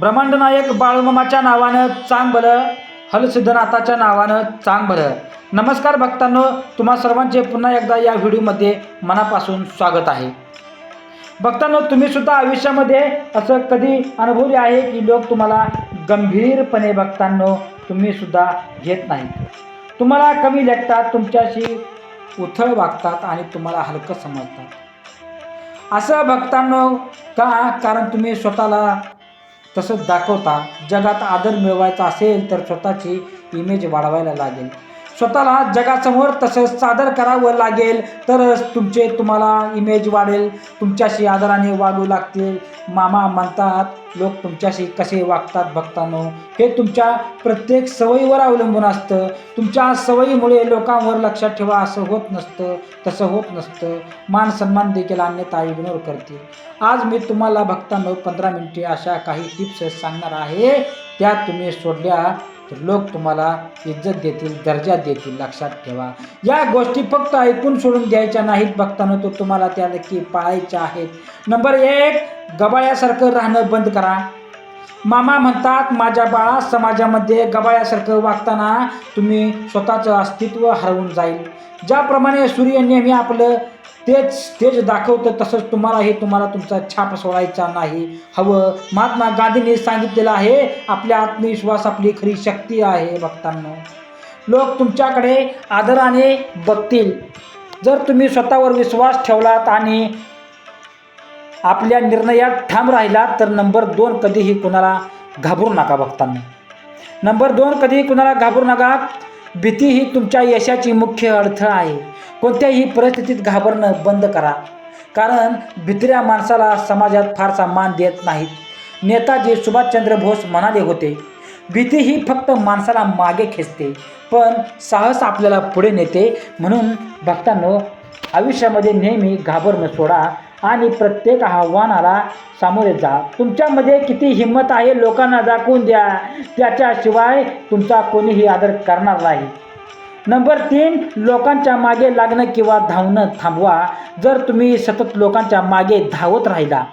ब्रह्मांड नायक बाळूमामाच्या नावानं चांग भलं हलसिद्धनाथाच्या नावानं चांग बरं नमस्कार भक्तांनो तुम्हा सर्वांचे पुन्हा एकदा या व्हिडिओमध्ये मनापासून स्वागत आहे. भक्तांनो तुम्हीसुद्धा आयुष्यामध्ये असं कधी अनुभवले आहे की लोक तुम्हाला गंभीरपणे भक्तांनो तुम्हीसुद्धा घेत नाही तुम्हाला कमी लेखतात तुमच्याशी उथळ वागतात आणि तुम्हाला हलकं समजतात. असं भक्तांनो का? कारण तुम्ही स्वतःला तसंच दाखवता जगात आदर मिळवायचा असेल तर स्वतःची इमेज वाढवायला लागेल. स्वतःला जगासमोर तसंच सादर करावं लागेल तरच तुमचे तुम्हाला इमेज वाढेल. तुमच्याशी आदराने वागू लागतील. मामा म्हणतात लोक तुमच्याशी कसे वागतात भक्तांनो? हे तुमच्या प्रत्येक सवयीवर अवलंबून असतं. तुमच्या सवयीमुळे लोकांवर लक्षात ठेवा असं होत नसतं तसं होत नसतं. मान सन्मान देखील अन्यथा इग्नोर करतील. आज मी तुम्हाला भक्तांनो पंधरा मिनिटे अशा काही टिप्स सांगणार आहे. त्या तुम्ही सोडल्या. तर लोक तुम्हाला इज्जत देतील दर्जा देतील लक्षात ठेवा. या गोष्टी फक्त ऐकून सोडून द्यायच्या नाहीत बघताना तर तुम्हाला त्या नक्की पाळायच्या आहेत. नंबर एक गबाळ्यासारखं राहणं बंद करा. मामा म्हणतात माझ्या बाळा समाजामध्ये गबाळ्यासारखं वागताना तुम्ही स्वतःचं अस्तित्व हरवून जाईल. ज्याप्रमाणे सूर्य नेहमी आपलं तेच तेच दाखवतं तसंच तुम्हालाही तुम्हाला तुमचा छाप सोडायचा नाही. हवं. महात्मा गांधींनी सांगितलेलं आहे आपल्या आत्मविश्वास आपली खरी शक्ती आहे भक्तांना. लोक तुमच्याकडे आदराने बघतील. जर तुम्ही स्वतःवर विश्वास ठेवलात आणि आपल्या निर्णयात ठाम राहिलात तर नंबर दोन कधीही कुणाला घाबरू नका भक्तांना. नंबर दोन कधीही कुणाला घाबरू नका. भीती ही तुमच्या यशाची मुख्य अडथळा आहे. कोणत्याही परिस्थितीत घाबरणं बंद करा. कारण भित्र्या माणसाला समाजात फारसा मान देत नाहीत. नेताजी सुभाषचंद्र बोस म्हणाले होते भीती ही फक्त माणसाला मागे खेचते पण साहस आपल्याला पुढे नेते म्हणून भक्तांनो आयुष्यामध्ये नेहमी घाबरणं सोडा आणि प्रत्येक आव्हानाला सामोरे जा. तुमच्यामध्ये किती हिंमत आहे लोकांना दाखवून द्या. त्याच्याशिवाय तुमचा कोणीही आदर करणार नाही. नंबर तीन लोकांच्या मागे लागणं किंवा धावणं थांबवा. जर तुम्ही सतत लोकांच्या मागे धावत राहिला.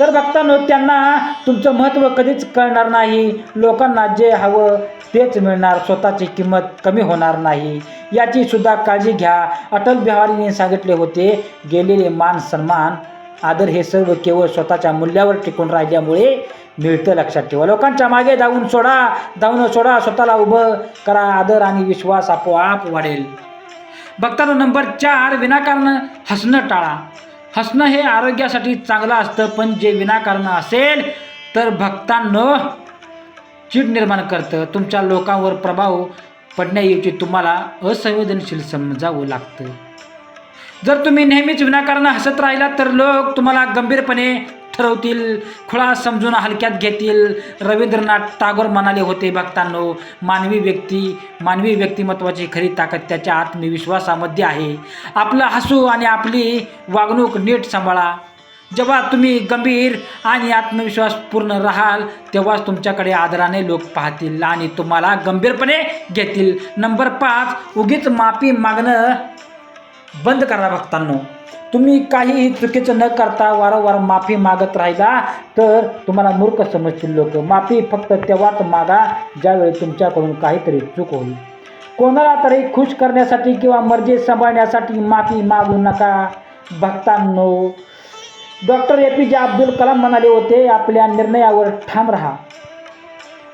तर बघताना त्यांना तुमचं महत्त्व कधीच कळणार नाही. लोकांना जे हवं तेच मिळणार. स्वतःची किंमत कमी होणार नाही. याची सुद्धा काळजी घ्या. अटल बिहारीने सांगितले होते गेलेले मान सन्मान आदर हे सर्व केवळ स्वतःच्या मूल्यावर टिकून राहिल्यामुळे मिळतं लक्षात ठेवा. लोकांच्या मागे धावून सोडा धावून सोडा स्वतःला उभं करा. आदर आणि विश्वास आपोआप वाढेल. बघताना नंबर चार विनाकारण हसणं टाळा. हसणं हे आरोग्यासाठी चांगलं असतं पण जे विनाकारण असेल तर भक्तांनो चीड निर्माण करतं. तुमच्या लोकांवर प्रभाव पडण्याऐवजी तुम्हाला असंवेदनशील समजावं लागतं. जर तुम्ही नेहमीच विनाकारण हसत राहिलात तर लोक तुम्हाला गंभीरपणे ठरवतील खुळा समजून हलक्यात घेतील. रवींद्रनाथ टागोर म्हणाले होते भक्तांनो मानवी व्यक्ती मानवी व्यक्तिमत्वाची खरी ताकद त्याच्या आत्मविश्वासामध्ये आहे. आपलं हसू आणि आपली वागणूक नीट सांभाळा. जेव्हा तुम्ही गंभीर आणि आत्मविश्वास पूर्ण राहाल तेव्हाच तुमच्याकडे आदराने लोक पाहतील आणि तुम्हाला गंभीरपणे घेतील. नंबर पाच उगीच माफी मागणं बंद करा भक्तांनो. तुम्ही काहीही चुकीचं न करता वारंवार माफी मागत राहिला तर तुम्हाला मूर्ख समजतील लोक. माफी फक्त तेव्हाच मागा ज्यावेळी तुमच्याकडून काहीतरी चूक होईल. कोणाला तरी खुश करण्यासाठी किंवा मर्जी सांभाळण्यासाठी माफी मागू नका. भक्तांनो डॉक्टर ए पी जे अब्दुल कलाम म्हणाले होते आपल्या निर्णयावर ठाम राहा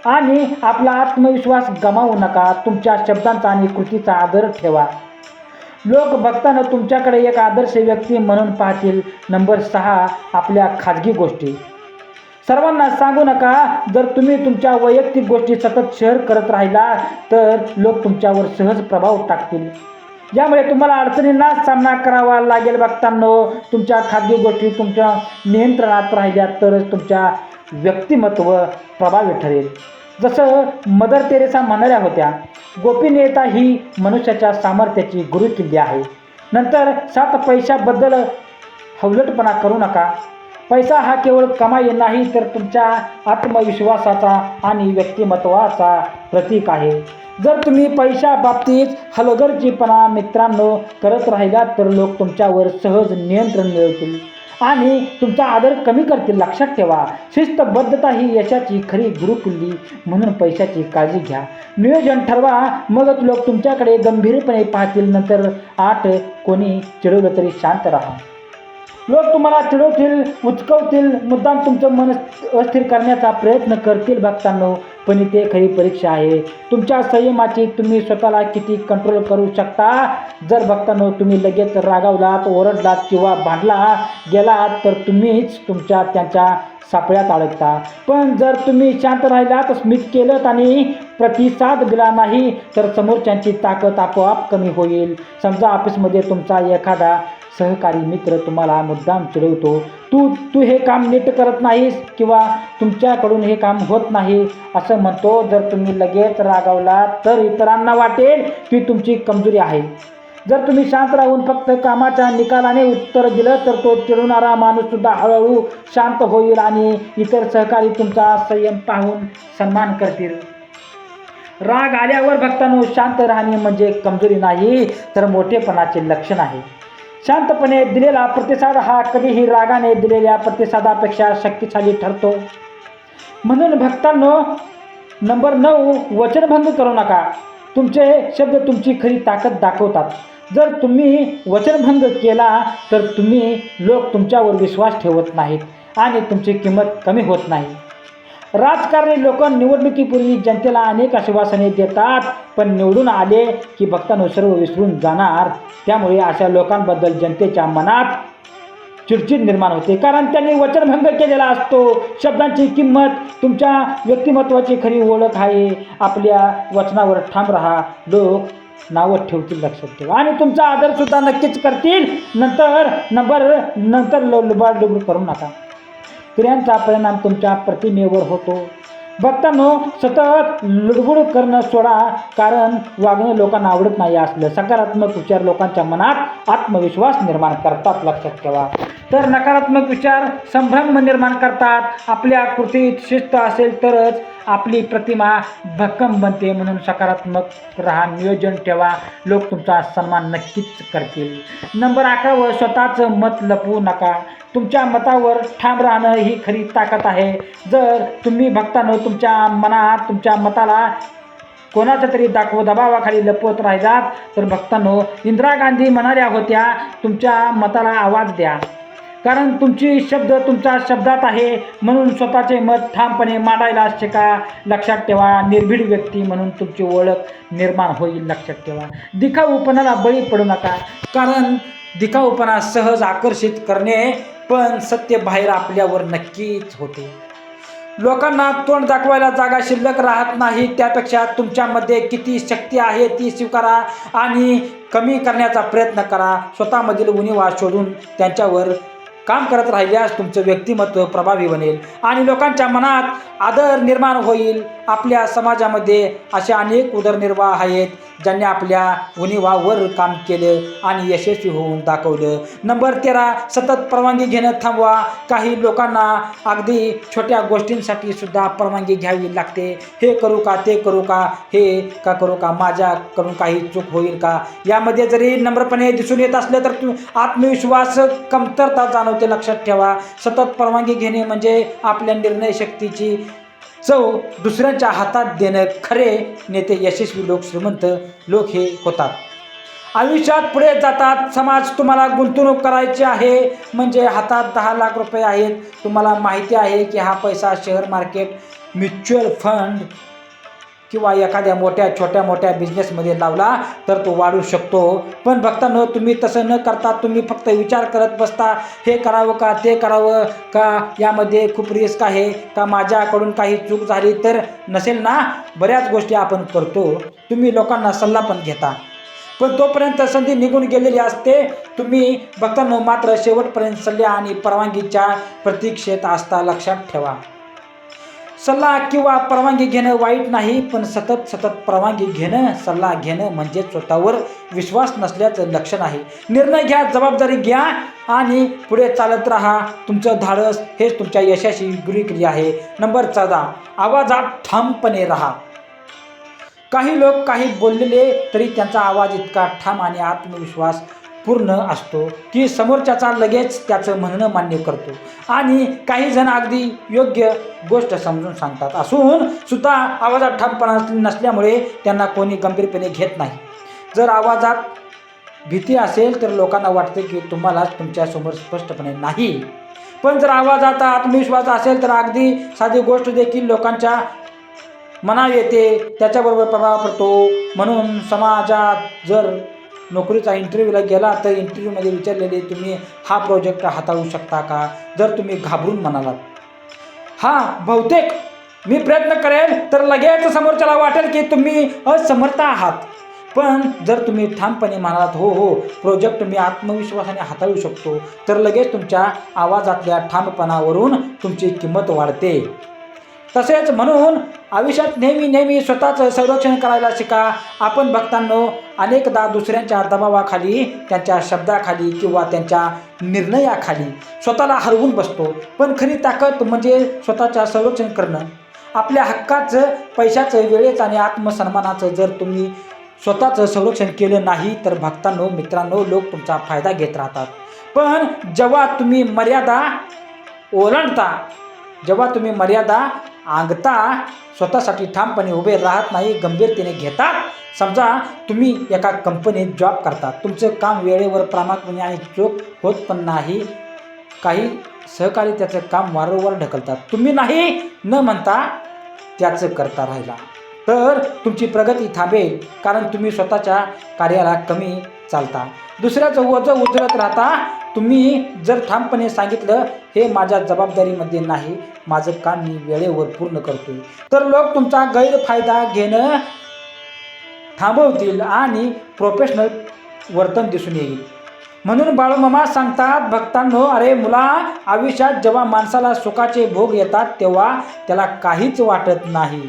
आणि आपला आत्मविश्वास गमावू नका. तुमच्या शब्दांचा आणि कृतीचा आदर ठेवा. लोक बघताना तुमच्याकडे एक आदर्श व्यक्ती म्हणून पाहतील. नंबर सहा आपल्या खाजगी गोष्टी. सर्वांना सांगू नका जर तुम्ही तुमच्या वैयक्तिक गोष्टी सतत शेअर करत राहिला तर लोक तुमच्यावर सहज प्रभाव टाकतील. यामुळे तुम्हाला अडचणींना सामना करावा लागेल बघताना. तुमच्या खाजगी गोष्टी तुमच्या नियंत्रणात राहिल्या तरच तुमच्या व्यक्तिमत्व प्रभावी ठरेल. जसं मदर तेरेसा म्हणाल्या होत्या गोपनीयता ही मनुष्याच्या सामर्थ्याची गुरुकिल्ली आहे. नंतर सात पैशाबद्दल हवलटपणा करू नका. पैसा हा केवळ कमाई नाही तर तुमच्या आत्मविश्वासाचा आणि व्यक्तिमत्वाचा प्रतीक आहे. जर तुम्ही पैशाबाबतीत हलगर्जीपणा मित्रांनो करत राहिलात तर लोक तुमच्यावर सहज नियंत्रण मिळवतील. आणि तुमचा आदर कमी करतील. लक्षात ठेवा शिस्तबद्धता ही यशाची खरी गुरुकिल्ली. म्हणून पैशाची काळजी घ्या. नियोजन ठरवा. मगच लोक तुमच्याकडे गंभीरपणे पाहतील. नंतर आठ कोणी चिडवलं तरी शांत राहा. लोक तुम्हाला चिडवतील उचकवतील. मुद्दाम तुमचं मन अस्थिर करण्याचा प्रयत्न करतील भक्तांनो. पण ते खरी परीक्षा आहे. तुमच्या संयमाची तुम्ही स्वतःला किती कंट्रोल करू शकता? जर भक्तांनो तुम्ही लगेच रागावलात ओरडलात किंवा भांडला गेलात तर तुम्हीच तुमच्या त्यांच्या सापळ्यात अडकता. पण जर तुम्ही शांत राहिलात स्मित केलं आणि प्रतिसाद दिला नाही तर समोरच्यांची ताकद आपोआप कमी होईल. समजा ऑफिसमध्ये तुमचा एखादा सहकारी मित्र तुम्हाला मुद्दाम चिडवतो. तू तू हे काम नीट करत नाहीस किंवा तुमच्याकडून हे काम होत नाही असं म्हणतो. जर तुम्ही लगेच रागावला तर इतरांना वाटेल की तुमची कमजोरी आहे. जर तुम्ही शांत राहून फक्त कामाच्या निकालाने उत्तर दिलं तर तो चिडवणारा माणूससुद्धा हळूहळू शांत होईल आणि इतर सहकारी तुमचा संयम पाहून सन्मान करतील. राग आल्यावर भक्तांनो शांत राहणे म्हणजे कमजोरी नाही तर मोठेपणाचे लक्षण आहे. शांतपणे दिलेला प्रतिसाद हा कधीही रागाने दिलेल्या प्रतिसादापेक्षा शक्तिशाली ठरतो. म्हणून भक्तांनो नंबर नऊ वचनभंग करू नका. तुमचे शब्द तुमची खरी ताकद दाखवतात. जर तुम्ही वचनभंग केला तर तुम्ही लोक तुमच्यावर विश्वास ठेवत नाहीत आणि तुमची किंमत कमी होत नाही. राजकारणी लोक निवडणुकीपूर्वी जनतेला अनेक आश्वासने देतात पण निवडून आले की भक्तांनो सर्व विसरून जाणार. त्यामुळे अशा लोकांबद्दल जनतेच्या मनात चिडचिड निर्माण होते. कारण त्यांनी वचनभंग केलेला असतो. शब्दांची किंमत तुमच्या व्यक्तिमत्वाची खरी ओळख आहे. आपल्या वचनावर ठाम राहा. लोक नावं ठेवतील लक्षात ठेवा. आणि तुमचा आदरसुद्धा नक्कीच करतील. नंतर नंबर नंतर लुबाडलुबड करू नका. स्त्रियांचा परिणाम तुमच्या प्रतिमेवर होतो. बघतानो सतत लुडबुड करणं सोडा कारण वागणं लोकांना आवडत नाही असलं. सकारात्मक विचार लोकांच्या मनात आत्मविश्वास निर्माण करतात लक्षात ठेवा. तर नकारात्मक विचार संभ्रम निर्माण करतात. आपल्या कृतीत शिस्त असेल तरच आपली प्रतिमा भक्कम बनते म्हणून सकारात्मक राहा नियोजन ठेवा. लोक तुमचा सन्मान नक्कीच करतील. नंबर अकरावर स्वतःचं मत लपवू नका. तुमच्या मतावर ठाम राहणं ही खरी ताकद आहे. जर तुम्ही भक्तांनो तुमच्या मनात तुमच्या मताला कोणाच्या तरी दाखव दबावाखाली लपवत राहिलात तर भक्तांनो इंदिरा गांधी म्हणाल्या होत्या तुमच्या मताला आवाज द्या. कारण तुमची शब्द तुमच्या शब्दात आहे म्हणून स्वतःचे मत ठामपणे मांडायला शिका. लक्षात ठेवा निर्भीड व्यक्ती म्हणून तुमची ओळख निर्माण होईल लक्षात ठेवा. दिखाऊपणाला बळी पडू नका. कारण दिखाऊपणा सहज आकर्षित करणे पण सत्य बाहेर आपल्यावर नक्कीच होते. लोकांना तोंड दाखवायला जागा शिल्लक राहत नाही. त्यापेक्षा तुमच्यामध्ये किती शक्ती आहे ती स्वीकारा आणि कमी करण्याचा प्रयत्न करा. स्वतःमधील उणीवा शोधून त्यांच्यावर काम करत राहिल्यास तुमचं व्यक्तिमत्व प्रभावी बनेल आणि लोकांच्या मनात आदर निर्माण होईल. आपल्या समाजामध्ये असे अनेक उदरनिर्वाह आहेत ज्यांनी आपल्या उणीवावर काम केलं आणि यशस्वी होऊन दाखवलं. नंबर तेरा सतत परवानगी घेणं थांबवा. काही लोकांना अगदी छोट्या गोष्टींसाठी सुद्धा परवानगी घ्यावी लागते. हे करू का ते करू का हे का करू का माझ्याकडून काही चूक होईल का? यामध्ये जरी नम्रपणे दिसून येत असलं तर तू आत्मविश्वास कमतरता जाणव ते लक्षात ठेवा. सतत परवानगी घेणे म्हणजे आपल्या निर्णय शक्तीची चव दुसऱ्यांच्या हातात देणं. खरे नेते यशस्वी लोक श्रीमंत लोक हे होतात. आयुष्यात पुढे जातात. समाज तुम्हाला गुंतवणूक करायची आहे. म्हणजे हातात दहा लाख रुपये आहेत. तुम्हाला माहिती आहे की हा पैसा शेअर मार्केट म्युच्युअल फंड किंवा एखाद्या मोठ्या छोट्या मोठ्या बिझनेसमध्ये लावला तर तो वाढू शकतो. पण भक्तांनो तुम्ही तसं न करता तुम्ही फक्त विचार करत बसता हे करावं का ते करावं का यामध्ये खूप रिस्क आहे का माझ्याकडून काही चूक झाली तर नसेल ना? बऱ्याच गोष्टी आपण करतो. तुम्ही लोकांना सल्ला पण घेता. पण तोपर्यंत संधी निघून गेलेली असते. तुम्ही भक्तांनो मात्र शेवटपर्यंत सल्ल्या आणि परवानगीच्या प्रतीक्षेत असता लक्षात ठेवा. सल्ला किंवा परवानगी घेणं वाईट नाही पण सतत सतत परवानगी घेणं सल्ला घेणं म्हणजे स्वतःवर विश्वास नसल्याचं लक्षण आहे. निर्णय घ्या जबाबदारी घ्या आणि पुढे चालत राहा. तुमचं धाडस हेच तुमच्या यशाची गुरुक्रिया आहे. नंबर चौदा. आवाजात ठामपणे राहा. काही लोक काही बोललेले तरी त्यांचा आवाज इतका ठाम आणि आत्मविश्वास पूर्ण असतो की समोरच्याचा लगेच त्याचं म्हणणं मान्य करतो. आणि काही जण अगदी योग्य गोष्ट समजून सांगतात. असून सुद्धा आवाजात ठामपणा नसल्यामुळे त्यांना कोणी गंभीरपणे घेत नाही. जर आवाजात भीती असेल तर लोकांना वाटते की तुम्हालाच तुमच्यासमोर स्पष्टपणे नाही. पण जर आवाजात आत्मविश्वास असेल तर अगदी साधी गोष्ट देखील लोकांच्या मना येते. त्याच्याबरोबर प्रभाव पडतो. म्हणून समाजात जर नोकरीचा इंटरव्ह्यूला गेला तर इंटरव्ह्यूमध्ये विचारलेले तुम्ही हा प्रोजेक्ट हाताळू शकता का? जर तुम्ही घाबरून म्हणालात. हा बहुतेक. मी प्रयत्न करेल तर लगेच समोरच्याला वाटेल की तुम्ही असमर्थ आहात. पण जर तुम्ही ठामपणे म्हणालात हो हो प्रोजेक्ट मी आत्मविश्वासाने हाताळू शकतो तर लगेच तुमच्या आवाजातल्या ठामपणावरून तुमची किंमत वाढते. तसेच म्हणून आयुष्यात नेहमी नेहमी स्वतःचं संरक्षण करायला शिका. आपण भक्तांनो अनेकदा दुसऱ्यांच्या दबावाखाली त्यांच्या शब्दाखाली किंवा त्यांच्या निर्णयाखाली स्वतःला हरवून बसतो. पण खरी ताकद म्हणजे स्वतःच्या संरक्षण करणं. आपल्या हक्काचं पैशाचं वेळेचं आणि आत्मसन्मानाचं जर तुम्ही स्वतःचं संरक्षण केलं नाही तर भक्तांनो मित्रांनो लोक तुमचा फायदा घेत राहतात. पण जेव्हा तुम्ही मर्यादा ओलांडता जेव्हा तुम्ही मर्यादा आंगता स्वतःसाठी ठामपणे उभे राहत नाही गंभीरतेने घेतात. समजा तुम्ही एका कंपनीत जॉब करता. तुमचं काम वेळेवर प्रामाणिकपणे आणि चोख होत पण नाही. काही सहकारी त्याचं काम वारंवार ढकलतात. तुम्ही नाही न म्हणता त्याचं करता राहिला. तर तुमची प्रगती थांबेल कारण तुम्ही स्वतःच्या कार्याला कमी चालता. दुसऱ्याचं वजं उचलत राहता. तुम्ही जर ठामपणे सांगितलं हे माझ्या जबाबदारीमध्ये नाही. माझं काम मी वेळेवर पूर्ण करतो तर लोक तुमचा गैरफायदा घेणं थांबवतील आणि प्रोफेशनल वर्तन दिसून येईल. म्हणून बाळूमामा सांगतात भक्तांनो अरे मुला आयुष्यात जेव्हा माणसाला सुखाचे भोग येतात तेव्हा त्याला काहीच वाटत नाही.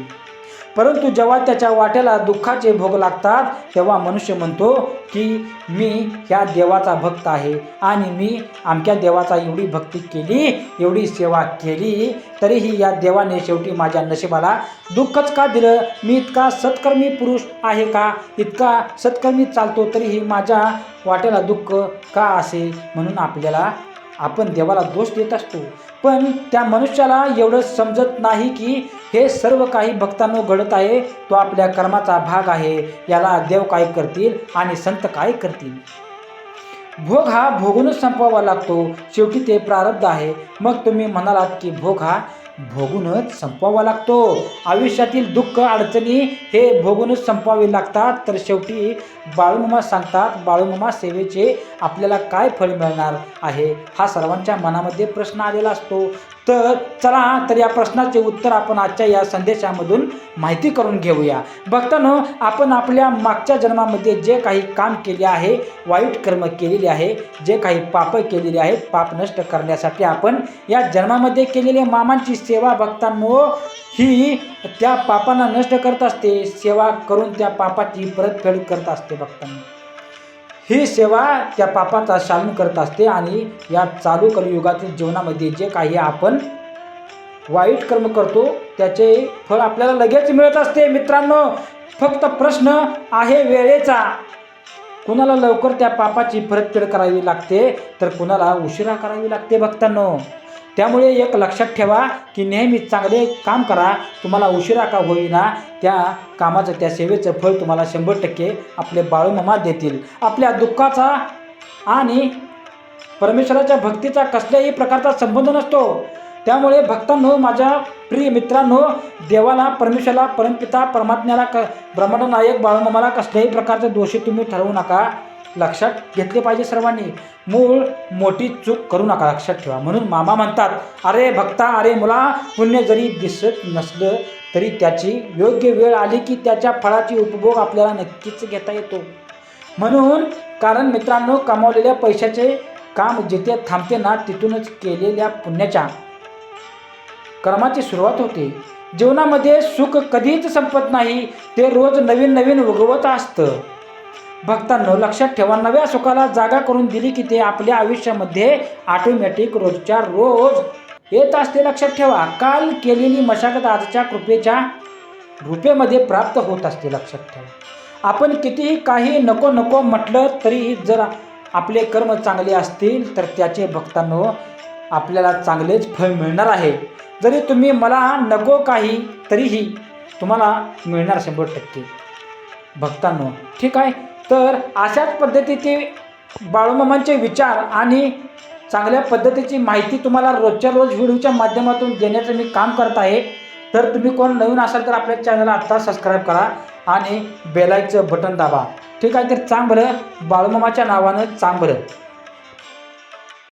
परंतु जेव्हा त्याच्या वाट्याला दुःखाचे भोग लागतात तेव्हा मनुष्य म्हणतो की मी ह्या देवाचा भक्त आहे आणि मी आमच्या देवाचा एवढी भक्ती केली एवढी सेवा केली तरीही या देवाने शेवटी माझ्या नशिबाला दुःखच का दिलं? मी इतका सत्कर्मी पुरुष आहे का? इतका सत्कर्मी चालतो तरीही माझ्या वाट्याला दुःख का असे? म्हणून आपल्याला आपण देवाला दोष देत असतो. पण त्या मनुष्याला एवढं समजत नाही की हे सर्व काही भक्तांनो घडत आहे तो आपल्या कर्माचा भाग आहे. याला देव काय करतील आणि संत काय करतील? भोग हा भोगूनच संपवावा लागतो. शेवटी ते प्रारब्ध आहे. मग तुम्ही म्हणालात की भोग हा भोगूनच संपवावा लागतो. आयुष्यातील दुःख अडचणी हे भोगूनच संपवावे लागतात. तर शेवटी बाळूमामा सांगतात बाळूमामा सेवेचे आपल्याला काय फळ मिळणार आहे? हा सर्वांच्या मनामध्ये प्रश्न आलेला असतो. तर चला तर या प्रश्नाचे उत्तर आपण आजच्या या संदेशामधून माहिती करून घेऊया. बघताना आपण आपल्या मागच्या जन्मामध्ये जे काही काम केले आहे वाईट कर्म केलेले आहे जे काही पाप केलेले आहेत पाप नष्ट करण्यासाठी आपण या जन्मामध्ये केलेल्या मामांची सेवा भक्तांनो ही त्या पापांना नष्ट करत असते सेवा करून त्या पापाची परतफेड करत असते बघताना ही सेवा त्या पापाचा शालन करत असते आणि या चालू कलियुगातील जीवनामध्ये जे काही आपण वाईट कर्म करतो त्याचे फळ आपल्याला लगेच मिळत असते. मित्रांनो फक्त प्रश्न आहे वेळेचा. कुणाला लवकर त्या पापाची परतफेड करावी लागते तर कुणाला उशिरा करावी लागते भक्तांनो. त्यामुळे एक लक्षात ठेवा की नेहमी चांगले काम करा तुम्हाला उशिरा का होईना त्या कामाचं त्या सेवेचं फळ तुम्हाला शंभर टक्के आपले बाळूमामा देतील. आपल्या दुःखाचा आणि परमेश्वराच्या भक्तीचा कसल्याही प्रकारचा संबंध नसतो. त्यामुळे भक्तांनो माझ्या प्रिय मित्रांनो देवाला परमेश्वराला परमपिता परमात्म्याला क ब्रह्मांड नायक बाळूमामाला कसल्याही प्रकारचे दोषी तुम्ही ठरवू नका. लक्षात घेतले पाहिजे सर्वांनी. मूळ मोठी चूक करू नका लक्षात ठेवा. म्हणून मामा म्हणतात अरे भक्ता अरे मुला पुण्य जरी दिसत नसलं तरी त्याची योग्य वेळ आली की त्याच्या फळाची उपभोग आपल्याला नक्कीच घेता येतो. म्हणून कारण मित्रांनो कमावलेल्या पैशाचे काम जिथे थांबते ना तिथूनच केलेल्या पुण्याच्या कर्माची सुरुवात होते. जीवनामध्ये सुख कधीच संपत नाही. ते रोज नवीन नवीन उगवत असतं. भक्तांनो लक्षात ठेवा नव्या सुखाला जागा करून दिली की ते आपल्या आयुष्यामध्ये ऑटोमॅटिक रोजच्या रोज येत असते. लक्षात ठेवा काल केलेली मशागत आजच्या कृपेच्या रुपेमध्ये प्राप्त होत असते. लक्षात ठेवा. आपण कितीही काही नको नको म्हटलं तरीही जर आपले कर्म चांगले असतील तर त्याचे भक्तांनो आपल्याला चांगलेच फळ मिळणार आहे. जरी तुम्ही मला नको काही तरीही तुम्हाला मिळणार शंभर टक्के. भक्तांनो ठीक आहे? तर अशाच पद्धतीचे बाळूमामांचे विचार आणि चांगल्या पद्धतीची माहिती तुम्हाला रोजच्या रोज व्हिडिओच्या माध्यमातून देण्याचं मी काम करत आहे. तर तुम्ही कोण नवीन असाल तर आपल्या चॅनलला आत्ता सबस्क्राईब करा आणि बेलायचं बटन दाबा. ठीक आहे तर चांग बरं बाळूमामाच्या नावानं चांग बरं